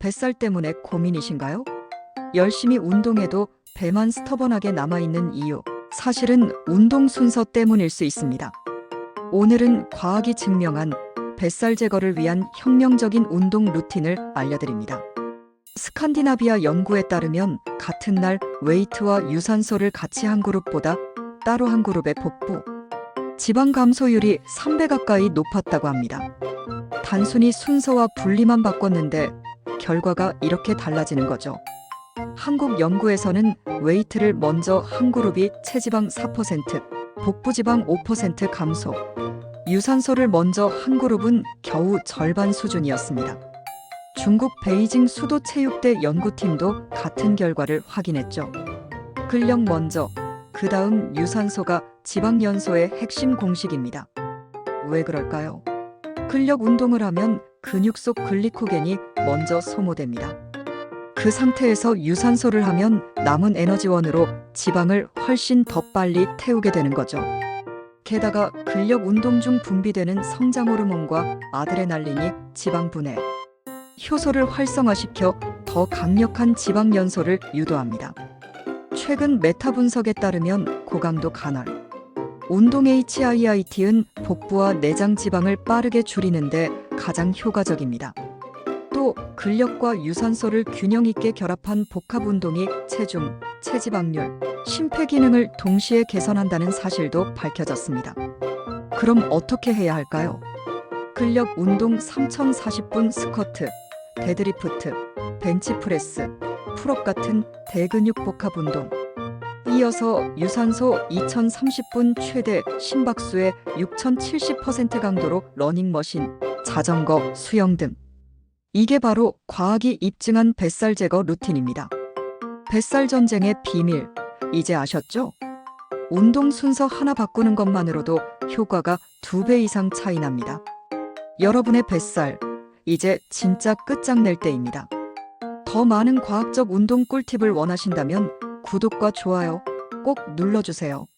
뱃살 때문에 고민이신가요? 열심히 운동해도 배만 스터번하게 남아있는 이유. 사실은 운동 순서 때문일 수 있습니다. 오늘은 과학이 증명한 뱃살 제거를 위한 혁명적인 운동 루틴을 알려드립니다. 스칸디나비아 연구에 따르면 같은 날 웨이트와 유산소를 같이 한 그룹보다 따로 한 그룹의 복부, 지방 감소율이 3배 가까이 높았다고 합니다. 단순히 순서와 분리만 바꿨는데 결과가 이렇게 달라지는 거죠. 한국 연구에서는 웨이트를 먼저 한 그룹이 체지방 4%, 복부 지방 5% 감소, 유산소를 먼저 한 그룹은 겨우 절반 수준이었습니다. 중국 베이징 수도체육대 연구팀도 같은 결과를 확인했죠. 근력 먼저, 그 다음 유산소가 지방 연소의 핵심 공식입니다. 왜 그럴까요? 근력 운동을 하면 근육 속 글리코겐이 먼저 소모됩니다. 그 상태에서 유산소를 하면 남은 에너지원으로 지방을 훨씬 더 빨리 태우게 되는 거죠. 게다가 근력 운동 중 분비되는 성장 호르몬과 아드레날린이 지방 분해, 효소를 활성화시켜 더 강력한 지방 연소를 유도합니다. 최근 메타 분석에 따르면 고강도 간헐, 운동 HIIT은 복부와 내장 지방을 빠르게 줄이는데 가장 효과적입니다. 또 근력과 유산소를 균형 있게 결합한 복합 운동이 체중, 체지방률, 심폐 기능을 동시에 개선한다는 사실도 밝혀졌습니다. 그럼 어떻게 해야 할까요? 근력 운동 3040분 스쿼트, 데드리프트, 벤치프레스, 풀업 같은 대근육 복합 운동. 이어서 유산소 2030분 최대 심박수의 6070% 강도로 러닝머신, 자전거, 수영 등. 이게 바로 과학이 입증한 뱃살 제거 루틴입니다. 뱃살 전쟁의 비밀, 이제 아셨죠? 운동 순서 하나 바꾸는 것만으로도 효과가 두 배 이상 차이 납니다. 여러분의 뱃살, 이제 진짜 끝장낼 때입니다. 더 많은 과학적 운동 꿀팁을 원하신다면 구독과 좋아요 꼭 눌러주세요.